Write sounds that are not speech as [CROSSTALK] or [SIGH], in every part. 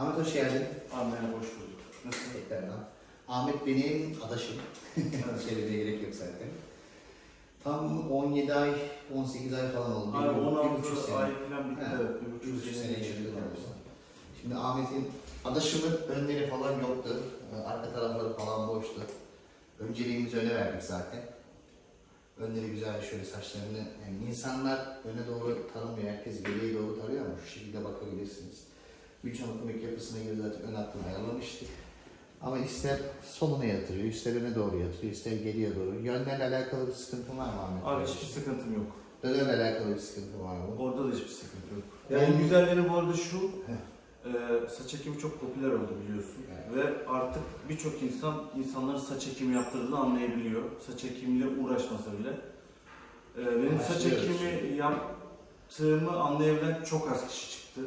Ahmet hoş geldin. Merhaba, hoş bulduk. Nasılsın? Tekrardan. Ahmet benim adaşım. [LAUGHS] Söylemeye gerek yok zaten. Tam 17 ay, 18 ay falan oldu. Bir 16 buçuk sene. ay falan bitti. Evet, bir buçuk sene aramızda. Şimdi Ahmet'in adaşımın önleri falan yoktu. Ee, Arka tarafları falan boştu. Önceliğimizi öne verdik zaten. Önleri güzel şöyle saçlarını. Yani insanlar öne doğru taramıyor. Herkes geriye doğru tarıyor ama şu şekilde bakabilirsiniz. Üç anatomek yapısına göre zaten ön hattını ayarlamıştık. Ama ister soluna yatırıyor, ister öne doğru yatırıyor, ister geriye doğru. Yönlerle alakalı bir sıkıntı var mı Ahmet? Abi hiçbir sıkıntım yok. Dönemle alakalı bir sıkıntı var mı? Orada da hiçbir sıkıntı yok. Yani- Yani güzelleri bu arada şu, e, saç ekimi çok popüler oldu biliyorsun. Evet. Ve artık birçok insan insanların saç ekimi yaptırdığını anlayabiliyor. Saç ekimiyle uğraşmasa bile. E, benim saç Başlıyoruz. ekimi yaptığımı anlayabilen çok az kişi çıktı.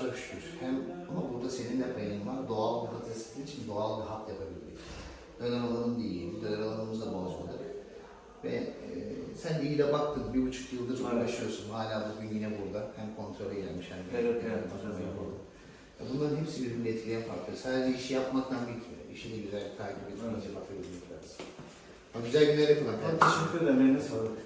Çok şükür. Hem ama burada senin de payın var. Doğal bir patateslik için doğal bir hat yapabildik. Dönem alanım iyiydi. Dönem alanımızı da bozmadık. Ve e, sen de iyi de baktın. Bir buçuk yıldır Evet. uğraşıyorsun. Hala bugün yine burada. Hem kontrole gelmiş hem de. Evet, evet, evet. Bunların hepsi birbirini etkileyen faktör. Sadece işi yapmaktan bitmiyor. İşi de güzel takip edip Evet. iyice bakabilmek lazım. Ama güzel günler yapın. Teşekkür ederim. Eline sağlık.